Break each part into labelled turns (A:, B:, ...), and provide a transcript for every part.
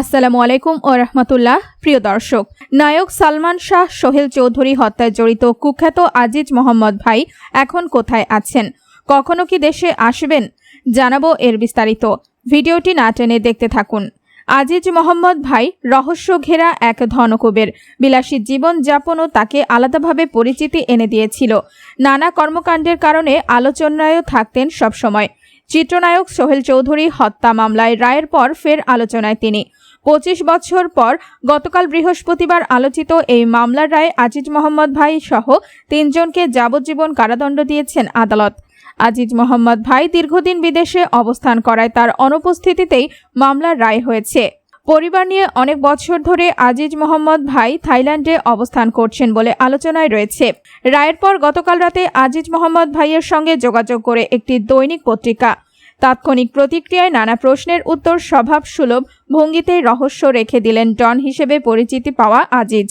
A: আসসালামু আলাইকুম ও রহমতুল্লাহ, প্রিয় দর্শক। নায়ক সালমান শাহ, সোহেল চৌধুরী হত্যায় জড়িত কুখ্যাত আজিজ মোহাম্মদ ভাই এখন কোথায় আছেন? কখনো কি দেশে আসবেন? জানাব এর বিস্তারিত। ভিডিওটি না টেনে দেখতে থাকুন। আজিজ মোহাম্মদ ভাই রহস্য ঘেরা এক ধনকুবের। বিলাসী জীবন যাপনও তাকে আলাদাভাবে পরিচিতি এনে দিয়েছিল। নানা কর্মকাণ্ডের কারণে আলোচনায়ও থাকতেন সবসময়। চিত্রনায়ক সোহেল চৌধুরী হত্যা মামলায় রায়ের পর ফের আলোচনায় তিনি। পঁচিশ বছর পর গতকাল বৃহস্পতিবার আলোচিত এই মামলার রায়ে আজিজ মোহাম্মদ ভাই সহ তিনজনকে যাবজ্জীবন কারাদণ্ড দিয়েছেন আদালত। আজিজ মোহাম্মদ ভাই দীর্ঘদিন বিদেশে অবস্থান করায় তার অনুপস্থিতিতেই মামলার রায় হয়েছে। পরিবার নিয়ে অনেক বছর ধরে আজিজ মোহাম্মদ ভাই থাইল্যান্ডে অবস্থান করছেন বলে আলোচনায় রয়েছে। রায়ের পর গতকাল রাতে আজিজ মোহাম্মদ ভাইয়ের সঙ্গে যোগাযোগ করে একটি দৈনিক পত্রিকা তাৎক্ষণিক প্রতিক্রিয়ায় নানা প্রশ্নের উত্তর স্বভাব সুলভ ভঙ্গিতেই রহস্য রেখে দিলেন ডন হিসেবে পরিচিতি পাওয়া আজিজ।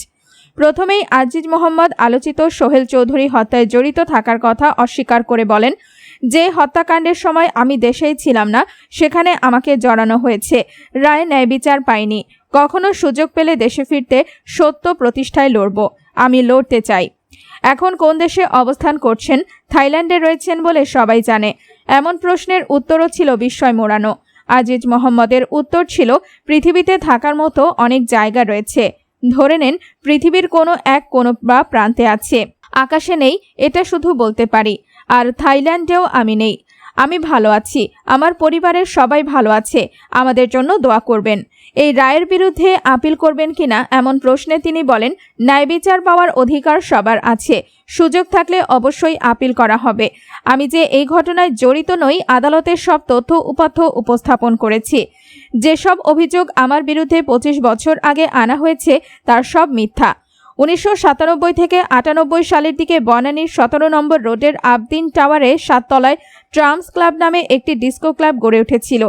A: প্রথমেই আজিজ মোহাম্মদ আলোচিত সোহেল চৌধুরী হত্যায় জড়িত থাকার কথা অস্বীকার করে বলেন, যে হত্যাকাণ্ডের সময় আমি দেশেই ছিলাম না, সেখানে আমাকে জড়ানো হয়েছে। রায় ন্যায় বিচার পাইনি। কখনো সুযোগ পেলে দেশে ফিরতে সত্য প্রতিষ্ঠায় লড়ব। আমি লড়তে চাই। এখন কোন দেশে অবস্থান করছেন? থাইল্যান্ডে রয়েছেন বলে সবাই জানে। এমন প্রশ্নের উত্তরও ছিল বিস্ময় মোড়ানো। আজিজ মোহাম্মদের উত্তর ছিল, পৃথিবীতে থাকার মতো অনেক জায়গা রয়েছে। ধরে নেন, পৃথিবীর কোনো এক কোনো বা প্রান্তে আছে। আকাশে নেই, এটা শুধু বলতে পারি। আর থাইল্যান্ডেও আমি নেই। আমি ভালো আছি। আমার পরিবারের সবাই ভালো আছে। আমাদের জন্য দোয়া করবেন। এই রায়ের বিরুদ্ধে আপিল করবেন কিনা এমন প্রশ্নে তিনি বলেন ন্যায় বিচার পাওয়ার অধিকার সবার আছে। সুযোগ থাকলে অবশ্যই আপিল করা হবে। আমি যে এই ঘটনায় জড়িত নই, আদালতের সব তথ্য উপাত্য উপস্থাপন করেছি। যেসব অভিযোগ আমার বিরুদ্ধে পঁচিশ বছর আগে আনা হয়েছে, তার সব মিথ্যা। উনিশশো সাতানব্বই থেকে আটানব্বই সালের দিকে বনানীর সতেরো নম্বর রোডের আবদিন টাওয়ারে সাততলায় ট্রামস ক্লাব নামে একটি ডিস্কো ক্লাব গড়ে উঠেছিল।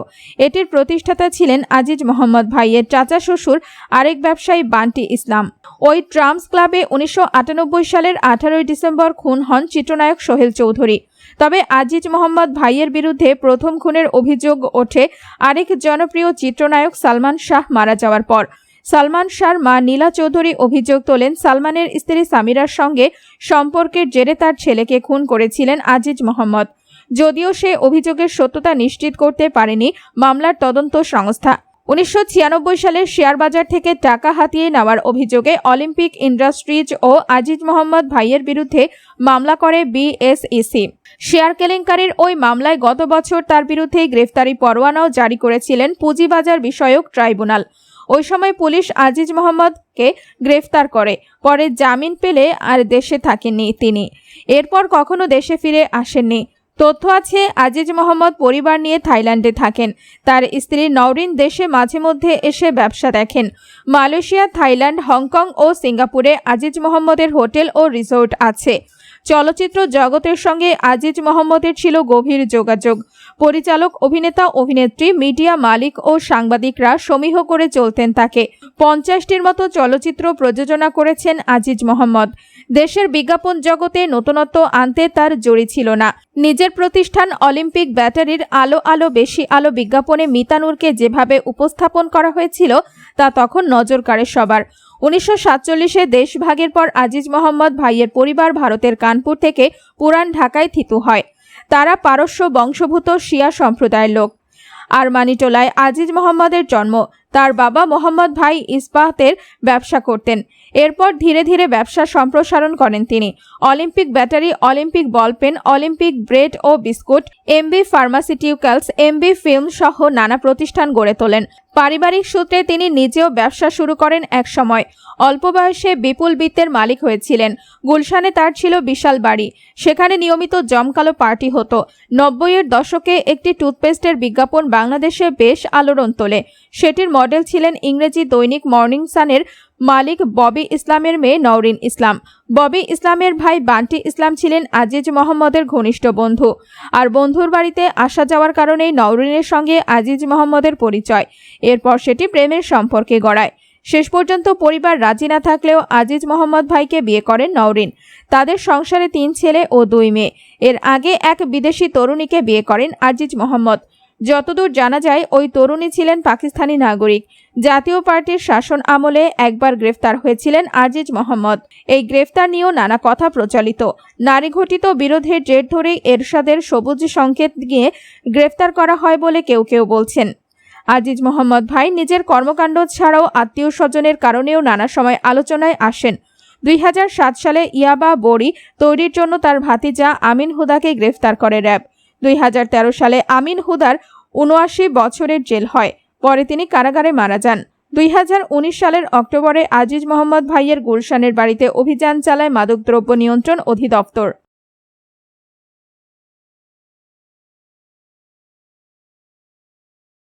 A: এটির প্রতিষ্ঠাতা ছিলেন আজিজ মোহাম্মদ ভাইয়ের চাচা শ্বশুর আরেক ব্যবসায়ী বান্টি ইসলাম। ওই ট্রামস ক্লাবে উনিশশো আটানব্বই সালের আঠারোই ডিসেম্বর খুন হন চিত্রনায়ক সোহেল চৌধুরী। তবে আজিজ মোহাম্মদ ভাইয়ের বিরুদ্ধে প্রথম খুনের অভিযোগ ওঠে আরেক জনপ্রিয় চিত্রনায়ক সালমান শাহ মারা যাওয়ার পর। সালমান শাহর মা নীলা চৌধুরী অভিযোগ তোলেন, সালমানের স্ত্রী সামিরার সঙ্গে সম্পর্কের জেরে তার ছেলেকে খুন করেছিলেন আজিজ মোহাম্মদ। যদিও সে অভিযোগের সত্যতা নিশ্চিত করতে পারেনি মামলার তদন্ত সংস্থা। উনিশশো সালে শেয়ার বাজার থেকে টাকা হাতিয়ে নেওয়ার অভিযোগে অলিম্পিক ইন্ডাস্ট্রিজ ও আজিজ মোহাম্মদ ভাইয়ের বিরুদ্ধে মামলা করে বিএসইসি। শেয়ার কেলেঙ্কারির ওই মামলায় গত বছর তার বিরুদ্ধে গ্রেফতারি পরোয়ানাও জারি করেছিলেন পুঁজিবাজার বিষয়ক ট্রাইব্যুনাল। ওই সময় পুলিশ আজিজ মোহাম্মদকে গ্রেফতার করে। পরে জামিন পেলে আর দেশে থাকেননি তিনি। এরপর কখনো দেশে ফিরে আসেননি। তথ্য আছে, আজিজ মোহাম্মদ পরিবার নিয়ে থাইল্যান্ডে থাকেন। তার স্ত্রী নওরিন দেশে মাঝে মধ্যে এসে ব্যবসা দেখেন। মালয়েশিয়া, থাইল্যান্ড, হংকং ও সিঙ্গাপুরে আজিজ মোহাম্মদের হোটেল ও রিসোর্ট আছে। চলচ্চিত্র জগতের সঙ্গে আজিজ মোহাম্মদের ছিল গভীর যোগাযোগ। পরিচালক, অভিনেতা, অভিনেত্রী, মিডিয়া মালিক ও সাংবাদিকরা সমীহ করে চলতেন তাকে। পঞ্চাশটির মতো চলচ্চিত্র প্রযোজনা করেছেন আজিজ মোহাম্মদ। দেশের বিজ্ঞাপন জগতে নতুনত্ব আনতে তার জড়ি ছিল না। নিজের প্রতিষ্ঠান অলিম্পিক ব্যাটারির আলো আলো বেশি আলো বিজ্ঞাপনে মিতানুরকে যেভাবে উপস্থাপন করা হয়েছিল তা তখন নজর কাড়ে সবার। উনিশশো সাতচল্লিশে দেশভাগের পর আজিজ মোহাম্মদ ভাইয়ের পরিবার ভারতের কানপুর থেকে পুরান ঢাকায় থিতু হয়। তারা পারস্য বংশভূত শিয়া সম্প্রদায়ের লোক। আরমানিটোলায় আজিজ মোহাম্মদের জন্ম। তার বাবা মোহাম্মদ ভাই ইস্পাতের ব্যবসা করতেন। এরপর ধীরে ধীরে ব্যবসা সম্প্রসারণ করেন তিনি। Olympic battery, Olympic ball pen, Olympic bread ও biscuit MB pharmaceuticals MB film সহ নানা প্রতিষ্ঠান গড়ে তোলেন। পারিবারিক সূত্রে তিনি নিজেও ব্যবসা শুরু করেন এক সময় অল্প বয়সে বিপুল বিত্তের মালিক হয়েছিলেন। গুলশানে তার ছিল বিশাল বাড়ি। সেখানে নিয়মিত জমকালো পার্টি হতো। নব্বইয়ের দশকে একটি টুথপেস্টের বিজ্ঞাপন বাংলাদেশে বেশ আলোড়ন তোলে। সেটির মডেল ছিলেন ইংরেজি দৈনিক মর্নিং সানের মালিক ববি ইসলামের মেয়ে নওরিন ইসলাম। ববি ইসলামের ভাই বান্টি ইসলাম ছিলেন আজিজ মোহাম্মদের ঘনিষ্ঠ বন্ধু। আর বন্ধুর বাড়িতে আসা যাওয়ার কারণেই নওরিনের সঙ্গে আজিজ মোহাম্মদের পরিচয়। এরপর সেটি প্রেমের সম্পর্কে গড়ায়। শেষ পর্যন্ত পরিবার রাজি না থাকলেও আজিজ মোহাম্মদ ভাইকে বিয়ে করেন নওরিন। তাদের সংসারে তিন ছেলে ও দুই মেয়ে। এর আগে এক বিদেশি তরুণীকে বিয়ে করেন আজিজ মোহাম্মদ। যতদূর জানা যায়, ওই তরুণী ছিলেন পাকিস্তানি নাগরিক। জাতীয় পার্টির শাসন আমলে একবার গ্রেফতার হয়েছিলেন আজিজ মোহাম্মদ। এই গ্রেফতার নিয়েও নানা কথা প্রচলিত। নারী ঘটিত বিরোধের জের ধরেই এরশাদের সবুজ সংকেত নিয়ে গ্রেফতার করা হয় বলে কেউ কেউ বলছেন। আজিজ মোহাম্মদ ভাই নিজের কর্মকাণ্ড ছাড়াও আত্মীয় স্বজনের কারণেও নানা সময় আলোচনায় আসেন। দুই হাজার সাত সালে ইয়াবা বড়ি তৈরির জন্য তার ভাতিজা আমিন হুদাকে গ্রেফতার করে র্যাব। দুই হাজার তেরো সালে আমিন হুদার উনআশি বছরের জেল হয়। পরে তিনি কারাগারে মারা যান। দুই হাজার উনিশ সালের অক্টোবরে আজিজ মোহাম্মদ ভাইয়ের গুলশানের বাড়িতে অভিযান চালায় মাদকদ্রব্য নিয়ন্ত্রণ অধিদপ্তর।